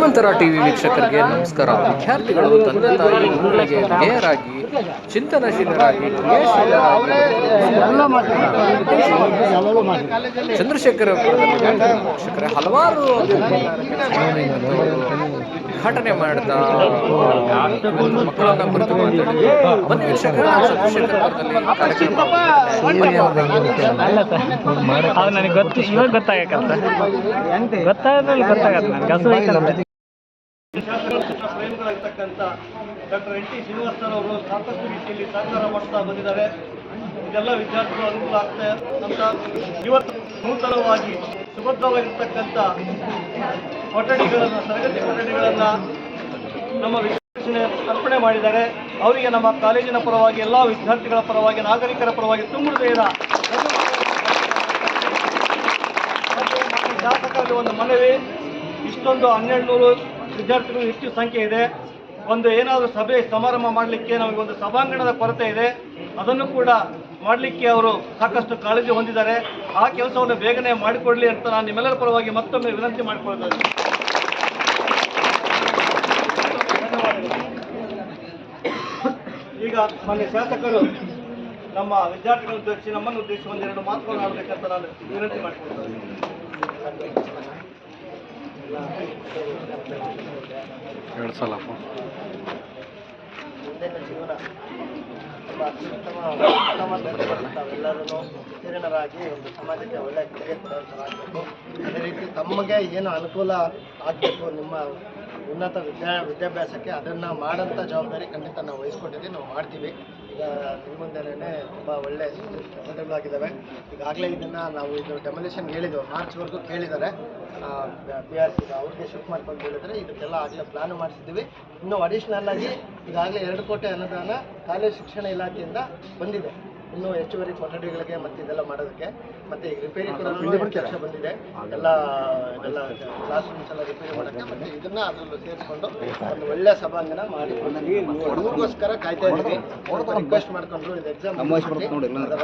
ಹನುಮಂತರ TV ವೀಕ್ಷಕರಿಗೆ ನಮಸ್ಕಾರ. ವಿದ್ಯಾರ್ಥಿಗಳು ತಂದೆ ತಾಯಿ, ಮಕ್ಕಳಿಗೆ ವಿಧೇಯರಾಗಿ, ಚಿಂತನಶೀಲರಾಗಿ ಚಂದ್ರಶೇಖರ ಶಿಕ್ಷಕರೇ ಹಲವಾರು ಉದ್ಘಾಟನೆ ಇವತ್ತು ಮಕ್ಕಳನ್ನ ಕುರಿತು ವೀಕ್ಷಕರೇ ಅದು ನನಗೆ ಗೊತ್ತಾಗತ್ತೆ ಐತಲ್ಲ ಡಾಕ್ಟರ್ ಎನ್ ಟಿ ಶ್ರೀನಿವಾಸರವರು ಸಾಕಷ್ಟು ರೀತಿಯಲ್ಲಿ ಸಹಕಾರ ಮಾಡ್ತಾ ಬಂದಿದ್ದಾರೆ. ಇದೆಲ್ಲ ವಿದ್ಯಾರ್ಥಿಗಳು ಅನುಕೂಲ ಆಗ್ತಾ ಅಂತ ಇವತ್ತು ನೂತನವಾಗಿ ಸುಭದ್ರವಾಗಿರ್ತಕ್ಕಂಥ ಕೊಠಡಿಗಳನ್ನು, ತರಗತಿ ಕೊಠಡಿಗಳನ್ನು ನಮ್ಮ ವಿದ್ಯಾರ್ಥಿನಿಯ ಅರ್ಪಣೆ ಮಾಡಿದ್ದಾರೆ. ಅವರಿಗೆ ನಮ್ಮ ಕಾಲೇಜಿನ ಪರವಾಗಿ, ಎಲ್ಲ ವಿದ್ಯಾರ್ಥಿಗಳ ಪರವಾಗಿ, ನಾಗರಿಕರ ಪರವಾಗಿ ತುಂಬ ಶಾಸಕರಲ್ಲಿ ಒಂದು ಮನವಿ, ಇಷ್ಟೊಂದು ಹನ್ನೆರಡು ನೂರು ವಿದ್ಯಾರ್ಥಿಗಳು ಹೆಚ್ಚು ಸಂಖ್ಯೆ ಇದೆ. ಒಂದು ಏನಾದರೂ ಸಭೆ, ಸಮಾರಂಭ ಮಾಡಲಿಕ್ಕೆ ನಮಗೆ ಒಂದು ಸಭಾಂಗಣದ ಕೊರತೆ ಇದೆ. ಅದನ್ನು ಕೂಡ ಮಾಡಲಿಕ್ಕೆ ಅವರು ಸಾಕಷ್ಟು ಕಾಳಜಿ ಹೊಂದಿದ್ದಾರೆ. ಆ ಕೆಲಸವನ್ನು ಬೇಗನೆ ಮಾಡಿಕೊಡಲಿ ಅಂತ ನಾನು ನಿಮ್ಮೆಲ್ಲರ ಪರವಾಗಿ ಮತ್ತೊಮ್ಮೆ ವಿನಂತಿ ಮಾಡಿಕೊಳ್ತೇನೆ ಈಗ ಮಾನ್ಯ ಶಾಸಕರು, ನಮ್ಮ ವಿದ್ಯಾರ್ಥಿಗಳನ್ನು ಉದ್ದೇಶಿಸಿ ನಮ್ಮನ್ನು ಉದ್ದೇಶಿಸಿ ಒಂದೆರಡು ಮಾತುಗಳನ್ನು ಆಡಬೇಕಂತ ನಾನು ವಿನಂತಿ ಮಾಡಿಕೊಳ್ತೇನೆ ಎರಡು ಸಲ ಜೀವನ ತುಂಬ ಅತ್ಯುತ್ತಮ ತಾವೆಲ್ಲರೂ ಉತ್ತೀರ್ಣರಾಗಿ ಒಂದು ಸಮಾಜಕ್ಕೆ ಒಳ್ಳೆಯ ಕೊಡುಗೆ ಕೊಡುವಂಥರಾಗಬೇಕು ಅದೇ ರೀತಿ ತಮಗೆ ಏನು ಅನುಕೂಲ ಆಗಬೇಕು ನಿಮ್ಮ ಉನ್ನತ ವಿದ್ಯಾ ವಿದ್ಯಾಭ್ಯಾಸಕ್ಕೆ ಅದನ್ನು ಮಾಡೋಂಥ ಜವಾಬ್ದಾರಿ ಖಂಡಿತ ನಾವು ವಹಿಸ್ಕೊಂಡಿದ್ದೀವಿ, ನಾವು ಮಾಡ್ತೀವಿ. ಮುಂದೆನೇ ತುಂಬ ಒಳ್ಳೆ ಆಗಿದ್ದಾವೆ ಈಗಾಗಲೇ ಇದನ್ನು ನಾವು ಇದು ಡೆಮೊಲಿಷನ್ ಹೇಳಿದ್ದೆವು ಮಾರ್ಚ್ವರೆಗೂ ಕೇಳಿದ್ದಾರೆ ಬಿ ಆರ್ ಸಿ ಅವ್ರಿಗೆ ಶಿಫ್ಟ್ ಮಾಡ್ಕೊಂಡು ಹೇಳಿದ್ರೆ. ಇದಕ್ಕೆಲ್ಲ ಆಗಲೇ ಪ್ಲಾನ್ ಮಾಡಿಸಿದ್ದೀವಿ. ಇನ್ನೂ ಅಡಿಷ್ನಲ್ ಆಗಿ ಈಗಾಗಲೇ ಎರಡು ಕೋಟಿ ಅನುದಾನ ಕಾಲೇಜು ಶಿಕ್ಷಣ ಇಲಾಖೆಯಿಂದ ಬಂದಿದೆ. ಇನ್ನು ಹೆಚ್ಚುವರಿ ಕೊಠಡಿಗಳಿಗೆ ಮತ್ತೆ ಇದೆಲ್ಲ ಮಾಡೋದಕ್ಕೆ ಮತ್ತೆ ಈಗ ರಿಪೇರಿ ಕೂಡ ಬಂದಿದೆ. ಎಲ್ಲ ಎಲ್ಲ ಕ್ಲಾಸ್ ರೂಮ್ಸ್ ಎಲ್ಲ ರಿಪೇರಿ ಮಾಡೋಕ್ಕೆ ಮತ್ತೆ ಇದನ್ನ ಅದರಲ್ಲಿ ಸೇರಿಸ್ಕೊಂಡು ಒಂದು ಒಳ್ಳೆ ಸಭಾಂಗಣ ಮಾಡಿ ಹುಡುಗೋಸ್ಕರ ಕಾಯ್ತಾ ಇದ್ದೀವಿ. ರಿಕ್ವೆಸ್ಟ್ ಮಾಡ್ಕೊಂಡ್ರು ಇದು ಎಕ್ಸಾಮ್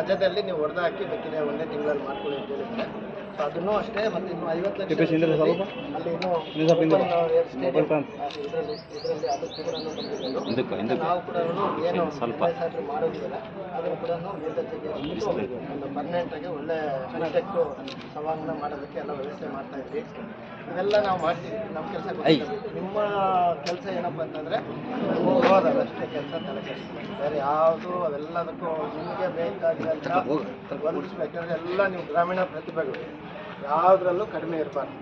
ರಜದಲ್ಲಿ ನೀವು ಹೊಡೆದಾಕಿ ಬೇಕಿದೆ ಒಂದೇ ತಿಂಗಳಲ್ಲಿ ಮಾಡ್ಕೊಳ್ಳಿ ಅಂತ ಹೇಳಿದ್ರೆ ಅದನ್ನು ಅಷ್ಟೇ ಮತ್ತೆ ಇನ್ನು ಐವತ್ತು ಲಕ್ಷ ಅಲ್ಲಿ ಇನ್ನು ಇದರಲ್ಲಿ ಇದರಲ್ಲಿ ಅದಕ್ಕೆ ನಾವು ಕೂಡ ಏನು ಸ್ವಲ್ಪ. ಮಾಡೋದಿಲ್ಲ. ಅದನ್ನು ಕೂಡ ಮೇಲ್ದರ್ಜೆಗೆ ಒಂದು ಪರ್ಮನೆಂಟ್ ಆಗಿ ಒಳ್ಳೆ ಪ್ರಾಜೆಕ್ಟು ಸವಾಲನ್ನ ಮಾಡೋದಕ್ಕೆ ಎಲ್ಲ ವ್ಯವಸ್ಥೆ ಮಾಡ್ತಾ ಇದ್ವಿ. ಇವೆಲ್ಲ ನಾವು ಮಾಡ್ತೀವಿ. ನಮ್ಮ ಕೆಲಸ ನಿಮ್ಮ ಕೆಲಸ ಏನಪ್ಪ ಅಂತಂದ್ರೆ ಹೋಗೋದಲ್ಲ ಅಷ್ಟೇ ಕೆಲಸ ತಲೆ. ಬೇರೆ ಯಾವುದು ಅವೆಲ್ಲದಕ್ಕೂ ನಿಮಗೆ ಬೇಕಾಗಿರೋಂಥ ಒದಗಿಸ್ಬೇಕಂದ್ರೆ ಎಲ್ಲ ನೀವು ಗ್ರಾಮೀಣ ಪ್ರತಿಭೆಗಳು. ಯಾವುದ್ರಲ್ಲೂ ಕಡಿಮೆ ಇರಬಾರ್ದು.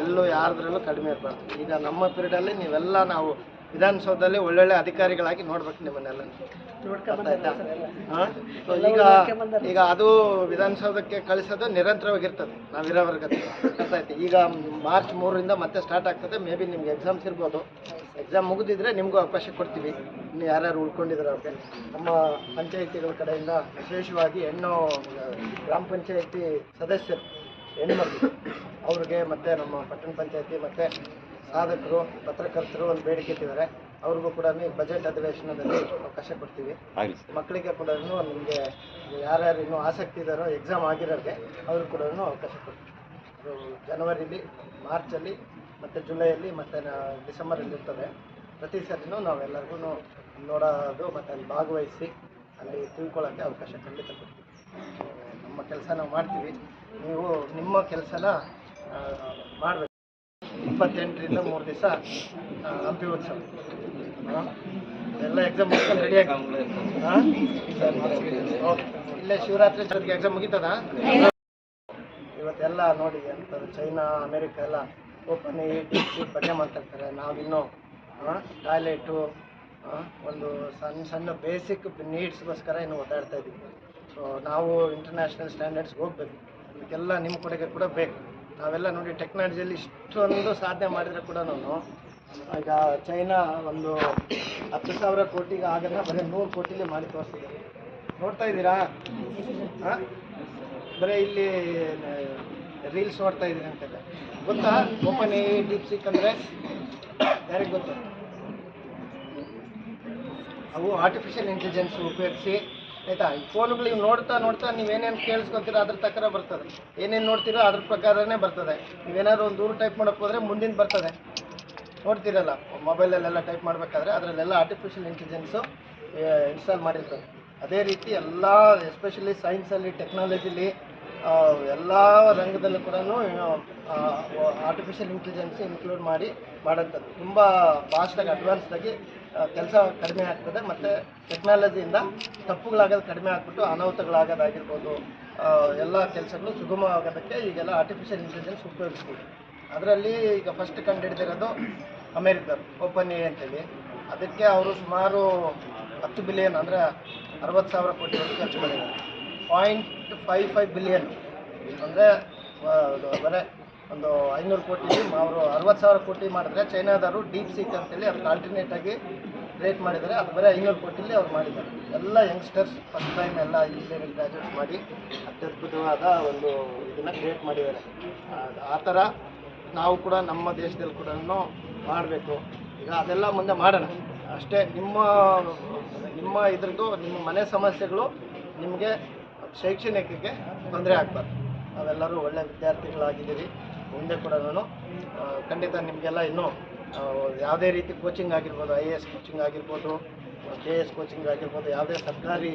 ಎಲ್ಲೂ ಯಾರದ್ರಲ್ಲೂ ಕಡಿಮೆ ಇರಬಾರ್ದು. ಈಗ ನಮ್ಮ ಪೀರಿಯಡಲ್ಲಿ ನೀವೆಲ್ಲ ನಾವು ವಿಧಾನಸೌಧದಲ್ಲಿ ಒಳ್ಳೊಳ್ಳೆ ಅಧಿಕಾರಿಗಳಾಗಿ ನೋಡ್ಬೇಕು ನಿಮ್ಮನ್ನೆಲ್ಲ. ಸೊ ಈಗ ಈಗ ಅದು ವಿಧಾನಸೌಧಕ್ಕೆ ಕಳಿಸೋದು ನಿರಂತರವಾಗಿರ್ತದೆ. ನಾವಿರೋವರೆಗೆ ಅರ್ಥ ಆಯ್ತು ಈಗ ಮಾರ್ಚ್ ಮೂರರಿಂದ ಮತ್ತೆ ಸ್ಟಾರ್ಟ್ ಆಗ್ತದೆ. ಮೇ ಬಿ ನಿಮ್ಗೆ ಎಕ್ಸಾಮ್ಸ್ ಇರ್ಬೋದು. ಎಕ್ಸಾಮ್ ಮುಗಿದಿದ್ರೆ ನಿಮಗೂ ಅವಕಾಶ ಕೊಡ್ತೀವಿ. ಇನ್ನು ಯಾರ್ಯಾರು ಉಳ್ಕೊಂಡಿದ್ದಾರೆ ಅವ್ರಿಗೆ. ನಮ್ಮ ಪಂಚಾಯಿತಿಗಳ ಕಡೆಯಿಂದ ವಿಶೇಷವಾಗಿ ಹೆಣ್ಣು, ಗ್ರಾಮ ಪಂಚಾಯಿತಿ ಸದಸ್ಯರು. ಹೆಣ್ಮಕ್ಳು ಅವ್ರಿಗೆ ಮತ್ತು ನಮ್ಮ ಪಟ್ಟಣ ಪಂಚಾಯತಿ ಮತ್ತು ಸಾಧಕರು ಪತ್ರಕರ್ತರು ಒಂದು ಬೇಡಿಕೆ ಇಟ್ಟಿದ್ದಾರೆ. ಅವ್ರಿಗೂ ಕೂಡ ಬಜೆಟ್ ಅಧಿವೇಶನದಲ್ಲಿ ಅವಕಾಶ ಕೊಡ್ತೀವಿ. ಮಕ್ಕಳಿಗೆ ಕೂಡ ನಿಮಗೆ ಯಾರ್ಯಾರು ಇನ್ನೂ ಆಸಕ್ತಿ ಇದ್ದಾರೋ ಎಕ್ಸಾಮ್ ಆಗಿರೋರಿಗೆ ಅವ್ರಿಗೆ ಕೂಡ ಅವಕಾಶ ಕೊಡ್ತೀವಿ. ಅದು ಜನವರಿಲಿ ಮಾರ್ಚಲ್ಲಿ ಮತ್ತು ಜುಲೈಯಲ್ಲಿ ಮತ್ತು ಡಿಸೆಂಬರಲ್ಲಿ ಇರ್ತದೆ ಪ್ರತಿ ಸರಿನೂ ನಾವೆಲ್ಲರಿಗೂ ನೋಡೋದು ಮತ್ತು ಅಲ್ಲಿ ಭಾಗವಹಿಸಿ ಅಲ್ಲಿ ತಿಳ್ಕೊಳ್ಳೋಕ್ಕೆ ಅವಕಾಶ ಖಂಡಿತ ಕೊಡ್ತೀವಿ. ಕೆಲಸ ನಾವು ಮಾಡ್ತೀವಿ. ನೀವು ನಿಮ್ಮ ಕೆಲಸನ ಮಾಡಬೇಕು. ಇಪ್ಪತ್ತೆಂಟರಿಂದ ಮೂರು ದಿವಸ ಹಂಪಿ ಉತ್ಸವ ಎಲ್ಲ ಎಕ್ಸಾಮ್ ಮುಗಿಸ್ಕೊಂಡು ರೆಡಿ ಆಗಿ ಓಕೆ. ಇಲ್ಲೇ ಶಿವರಾತ್ರಿ ಜೊತೆಗೆ ಎಕ್ಸಾಮ್ ಮುಗೀತದ? ಇವತ್ತೆಲ್ಲ ನೋಡಿ ಅಂತ ಚೈನಾ, ಅಮೇರಿಕ ಎಲ್ಲ ಓಪನ್ ಬಗ್ಗೆ ಮಾತಾಡ್ತಾರೆ. ನಾವಿನ್ನೂ ಟಾಯ್ಲೆಟು ಒಂದು ಸಣ್ಣ ಸಣ್ಣ ಬೇಸಿಕ್ ನೀಡ್ಸ್ಗೋಸ್ಕರ ಇನ್ನು ಓದಾಡ್ತಾ ಇದ್ದೀವಿ ಸೊ ನಾವು ಇಂಟರ್ನ್ಯಾಷನಲ್ ಸ್ಟ್ಯಾಂಡರ್ಡ್ಸ್ಗೆ ಹೋಗ್ಬೇಕು. ಅದಕ್ಕೆಲ್ಲ ನಿಮ್ಮ ಕೊಡುಗೆ ಕೂಡ ಬೇಕು. ನಾವೆಲ್ಲ ನೋಡಿ ಟೆಕ್ನಾಲಜಿಯಲ್ಲಿ ಇಷ್ಟೊಂದು ಸಾಧನೆ ಮಾಡಿದರೆ ಕೂಡ ಈಗ ಚೈನಾ ಒಂದು ಹತ್ತು ಸಾವಿರ ಕೋಟಿಗೆ ಆಗಲ್ಲ ಬರೀ ನೂರು ಕೋಟಿಲಿ ಮಾಡಿ ತೋರಿಸಿದ್ದಾರೆ. ನೋಡ್ತಾ ಇದ್ದೀರಾ? ಹಾಂ? ಬರೀ ಇಲ್ಲಿ ರೀಲ್ಸ್ ನೋಡ್ತಾ ಇದ್ದೀನಿ ಅಂತೆಲ್ಲ ಗೊತ್ತಾ? ಓಪನ್ ಎ ಡೀಪ್ ಸಿಕ್ ಅಂದರೆ ಯಾರಿಗೆ ಗೊತ್ತು? ಅವು ಆರ್ಟಿಫಿಷಿಯಲ್ ಇಂಟೆಲಿಜೆನ್ಸ್ ಉಪಯೋಗಿಸಿ ಆಯ್ತಾ? ಈ ಫೋನ್ಗಳು ನೀವು ನೋಡ್ತಾ ನೋಡ್ತಾ ನೀವೇನೇನು ಕೇಳಿಸ್ಕೊತೀರೋ ಅದ್ರ ತಕ್ಕ ಬರ್ತದೆ. ಏನೇನು ನೋಡ್ತೀರೋ ಅದ್ರ ಪ್ರಕಾರನೇ ಬರ್ತದೆ. ನೀವೇನಾದ್ರು ಒಂದು ದೂರ ಟೈಪ್ ಮಾಡೋಕೆ ಹೋದರೆ ಮುಂದಿನ ಬರ್ತದೆ. ನೋಡ್ತೀರಲ್ಲ, ಮೊಬೈಲಲ್ಲೆಲ್ಲ ಟೈಪ್ ಮಾಡಬೇಕಾದ್ರೆ ಅದರಲ್ಲೆಲ್ಲ ಆರ್ಟಿಫಿಷಿಯಲ್ ಇಂಟೆಲಿಜೆನ್ಸು ಇನ್ಸ್ಟಾಲ್ ಮಾಡಿರ್ತಾರೆ ಅದೇ ರೀತಿ ಎಲ್ಲ ಎಸ್ಪೆಷಲಿ ಸೈನ್ಸಲ್ಲಿ ಟೆಕ್ನಾಲಜಿಲಿ ಎಲ್ಲ ರಂಗದಲ್ಲೂ ಕೂಡ ಆರ್ಟಿಫಿಷಿಯಲ್ ಇಂಟೆಲಿಜೆನ್ಸ್ ಇನ್ಕ್ಲೂಡ್ ಮಾಡಿ ಮಾಡೋಂಥದ್ದು ತುಂಬ ಫಾಸ್ಟಾಗಿ ಅಡ್ವಾನ್ಸ್ಡಾಗಿ ಕೆಲಸ ಕಡಿಮೆ ಆಗ್ತದೆ. ಮತ್ತು ಟೆಕ್ನಾಲಜಿಯಿಂದ ತಪ್ಪುಗಳಾಗೋದು ಕಡಿಮೆ ಆಗಿಬಿಟ್ಟು ಅನಾಹುತಗಳಾಗೋದಾಗಿರ್ಬೋದು. ಎಲ್ಲ ಕೆಲಸಗಳು ಸುಗಮವಾಗೋದಕ್ಕೆ ಈಗೆಲ್ಲ ಆರ್ಟಿಫಿಷಿಯಲ್ ಇಂಟೆಲಿಜೆನ್ಸ್ ಉಪಯೋಗಿಸ್ಬೋದು ಅದರಲ್ಲಿ ಈಗ ಫಸ್ಟ್ ಕಂಡುಹಿಡಿದಿರೋದು ಅಮೇರಿಕರು ಓಪನ್ ಎ ಅಂತೇಳಿ. ಅದಕ್ಕೆ ಅವರು ಸುಮಾರು ಹತ್ತು ಬಿಲಿಯನ್ ಅಂದರೆ ಅರವತ್ತು ಸಾವಿರ ಕೋಟಿ ಖರ್ಚು ಮಾಡಿದ್ದಾರೆ. ಪಾಯಿಂಟ್ ಫೈವ್ ಫೈವ್ ಬಿಲಿಯನ್ ಅಂದರೆ ಬರೇ ಒಂದು ಐನೂರು ಕೋಟಿ ಅವರು ಅರವತ್ತು ಸಾವಿರ ಕೋಟಿ ಮಾಡಿದ್ರೆ ಚೈನಾದವರು ಡೀಪ್ ಸೀಕ್ ಅಂತೇಳಿ ಅದಕ್ಕೆ ಆಲ್ಟರ್ನೇಟ್ ಆಗಿ ರೇಟ್ ಮಾಡಿದ್ದಾರೆ. ಅದು ಬರೀ ಐನೂರು ಕೋಟಿಲಿ ಅವ್ರು ಮಾಡಿದ್ದಾರೆ. ಎಲ್ಲ ಯಂಗ್ಸ್ಟರ್ಸ್ ಫಸ್ಟ್ ಟೈಮ್ ಎಲ್ಲ ಇಂಜಿನಿಯರಿಂಗ್ ಗ್ರಾಜುಯೇಟ್ ಮಾಡಿ ಅತ್ಯದ್ಭುತವಾದ ಒಂದು ಇದನ್ನು ಕ್ರಿಯೇಟ್ ಮಾಡಿದ್ದಾರೆ. ಆ ಥರ ನಾವು ಕೂಡ ನಮ್ಮ ದೇಶದಲ್ಲಿ ಕೂಡ ಮಾಡಬೇಕು. ಈಗ ಅದೆಲ್ಲ ಮುಂದೆ ಮಾಡೋಣ. ಅಷ್ಟೇ ನಿಮ್ಮ ನಿಮ್ಮ ಇದ್ರದ್ದು, ನಿಮ್ಮ ಮನೆ ಸಮಸ್ಯೆಗಳು ನಿಮಗೆ ಶೈಕ್ಷಣಿಕಕ್ಕೆ ತೊಂದರೆ ಆಗ್ಬಾರ್ದು. ನಾವೆಲ್ಲರೂ ಒಳ್ಳೆ ವಿದ್ಯಾರ್ಥಿಗಳಾಗಿದ್ದೀರಿ ಮುಂದೆ ಕೂಡ ನಾನು ಖಂಡಿತ ನಿಮಗೆಲ್ಲ ಇನ್ನೂ ಯಾವುದೇ ರೀತಿ ಕೋಚಿಂಗ್ ಆಗಿರ್ಬೋದು ಐ ಎ ಎಸ್ ಕೋಚಿಂಗ್ ಆಗಿರ್ಬೋದು ಕೆ ಎಸ್ ಕೋಚಿಂಗ್ ಆಗಿರ್ಬೋದು, ಯಾವುದೇ ಸರ್ಕಾರಿ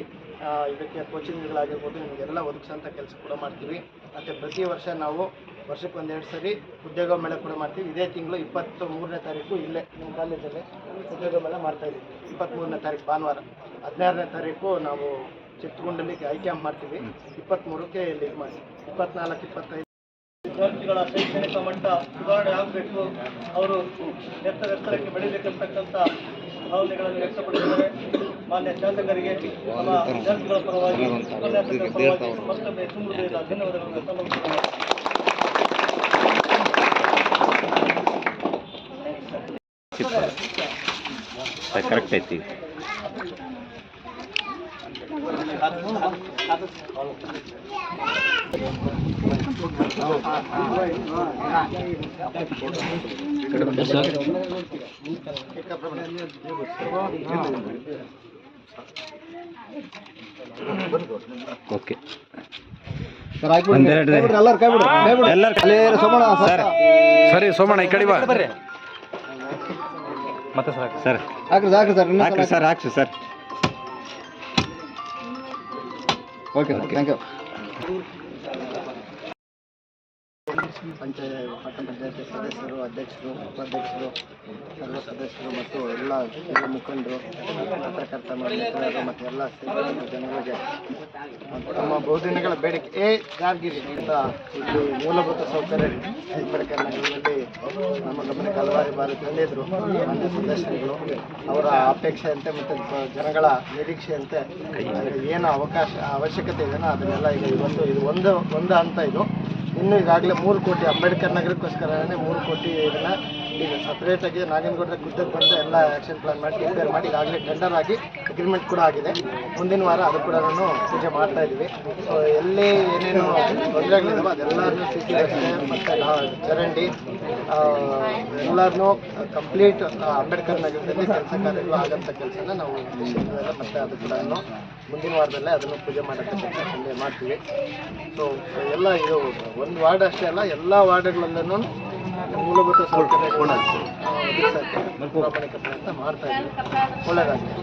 ಇದಕ್ಕೆ ಕೋಚಿಂಗ್ಗಳಾಗಿರ್ಬೋದು ನಿಮಗೆಲ್ಲ ಒದಗಿಸೋಂಥ ಕೆಲಸ ಕೂಡ ಮಾಡ್ತೀವಿ. ಮತ್ತು ಪ್ರತಿ ವರ್ಷ ನಾವು ವರ್ಷಕ್ಕೆ ಒಂದೆರಡು ಸರಿ ಉದ್ಯೋಗ ಮೇಳ ಕೂಡ ಮಾಡ್ತೀವಿ. ಇದೇ ತಿಂಗಳು ಇಪ್ಪತ್ತು ಮೂರನೇ ತಾರೀಕು ಇಲ್ಲೇ ನಿಮ್ಮ ಕಾಲೇಜಲ್ಲೇ ಉದ್ಯೋಗ ಮೇಳ ಮಾಡ್ತಾಯಿದ್ದೀವಿ ಇಪ್ಪತ್ತ್ಮೂರನೇ ತಾರೀಕು ಭಾನುವಾರ. ಹದಿನಾರನೇ ತಾರೀಕು ನಾವು ಚಿತ್ರಗುಂಡಲ್ಲಿ ಐ ಕ್ಯಾಂಪ್ ಮಾಡ್ತೀವಿ. ಇಪ್ಪತ್ತ್ಮೂರಕ್ಕೆ ಇಲ್ಲಿ ಮಾಡಿ. ಇಪ್ಪತ್ನಾಲ್ಕು ಇಪ್ಪತ್ತೈದು. ವಿದ್ಯಾರ್ಥಿಗಳ ಶೈಕ್ಷಣಿಕ ಮಟ್ಟ ಸುಧಾರಣೆ ಆಗಬೇಕು. ಅವರು ಎತ್ತರ ಎತ್ತರಕ್ಕೆ ಬೆಳಿಬೇಕಂತಕ್ಕಂಥ ಭಾವನೆಗಳನ್ನು ವ್ಯಕ್ತಪಡಿಸಿದ್ದಾರೆ. ಮಾನ್ಯ ಶಾಸಕರಿಗೆ ನಮ್ಮ ವಿದ್ಯಾರ್ಥಿಗಳ ಪರವಾಗಿ ಉಪನ್ಯಾಸಕರ ಪರವಾಗಿ ಮತ್ತೊಮ್ಮೆ ತುಂಬ ಧನ್ಯವಾದಗಳನ್ನು ಕರೆಕ್ಟ್ ಐತಿ. ಓಕೆ ಸರ್ ಸರಿ. ಸೋಮಣ್ಣ ಈ ಕಡೆ ಬಾ. ಮತ್ತೆ ಸರ್ ಹಾಕ್ರಿ. ಸರ್. ಹಾಕ್ರಿ ಸರ್ ಹಾಕ್ರಿ ಸರ್ ಹಾಕ್ಸಿ sir. Okay, okay. thank you. Panchayat, ಪಟ್ಟಣ ಪಂಚಾಯತಿ ಸದಸ್ಯರು, ಅಧ್ಯಕ್ಷರು, ಉಪಾಧ್ಯಕ್ಷರು ಸರ್ವ ಸದಸ್ಯರು ಮತ್ತು ಎಲ್ಲ ಹಿರಿಯ ಮುಖಂಡರು, ಪತ್ರಕರ್ತ ಮಿತ್ರರು ಮತ್ತು ಎಲ್ಲ ಸೇರಿದಂಥ ಜನಗಳಿಗೆ ತಮ್ಮ ಬಹುದಿನಗಳ ಬೇಡಿಕೆ ಏ ಜಾರ್ಗಿರಿ ಅಂತ ಇಲ್ಲಿ ಮೂಲಭೂತ ಸೌಕರ್ಯ ನಗರದಲ್ಲಿ ನಮ್ಮ ಗಮನಕ್ಕೆ ಹಲವಾರು ಬಾರಿ ತಂದಿದ್ರು. ಮಾನ್ಯ ಸದಸ್ಯರುಗಳು, ಅವರ ಅಪೇಕ್ಷೆಯಂತೆ ಮತ್ತು ಜನಗಳ ನಿರೀಕ್ಷೆಯಂತೆ, ಏನು ಅವಕಾಶ, ಅವಶ್ಯಕತೆ ಇದೆಯೋ ಅದನ್ನೆಲ್ಲ ಈಗ ಇವತ್ತು ಇದು ಒಂದು ಒಂದು ಹಂತ ಇದು. ಇನ್ನು ಈಗಾಗಲೇ ಮೂರು ಕೋಟಿ ಅಂಬೇಡ್ಕರ್ ನಗರಕ್ಕೋಸ್ಕರನೇ ಮೂರು ಕೋಟಿ ಇದನ್ನ ಈಗ ಸಪ್ರೇಟಾಗಿ ನಾಗೇನಗೌಡರ ಗುದ್ದಕ್ಕೆ ಬಂದು ಎಲ್ಲ ಆ್ಯಕ್ಷನ್ ಪ್ಲಾನ್ ಮಾಡಿ ಪ್ರಿಪೇರ್ ಮಾಡಿ, ಈಗಾಗಲೇ ಟೆಂಡರ್ ಆಗಿ ಅಗ್ರಿಮೆಂಟ್ ಕೂಡ ಆಗಿದೆ. ಮುಂದಿನ ವಾರ ಅದು ಕೂಡ ನಾನು ಪೂಜೆ ಮಾಡ್ತಾ ಇದ್ದೀವಿ ಸೊ ಎಲ್ಲಿ ಏನೇನು ತೊಂದರೆಗಳಿದಾವೆ ಅದೆಲ್ಲರನ್ನೂ ಸಿ ಸಿ ರಸ್ತೆ ಚರಂಡಿ ಎಲ್ಲರನ್ನೂ ಕಂಪ್ಲೀಟ್ ಅಂಬೇಡ್ಕರ್ ನಗರದಲ್ಲಿ ಕೆಲಸ ಕಾರ್ಯಗಳು ಆಗಂಥ ಕೆಲಸನ ನಾವು ಮತ್ತೆ ಅದು ಕೂಡ ಮುಂದಿನ ವಾರದಲ್ಲೇ ಅದನ್ನು ಪೂಜೆ ಮಾಡೋಕ್ಕೆ ಮಾಡ್ತೀವಿ. ಸೊ ಎಲ್ಲ ಇದು ಒಂದು ವಾರ್ಡ್ ಅಷ್ಟೇ ಅಲ್ಲ, ಎಲ್ಲ ವಾರ್ಡ್ಗಳಲ್ಲೂ ಮೂಲಭೂತ ಸೌಲಭ್ಯ ಒದಗಿಸೋಕ್ಕೆ ಪ್ರಾಮಾಣಿಕ ಪ್ರಯತ್ನ ಮಾಡ್ತಾ ಇದ್ದೀವಿ. ಒಳ್ಳೆಯದಾಗಲಿ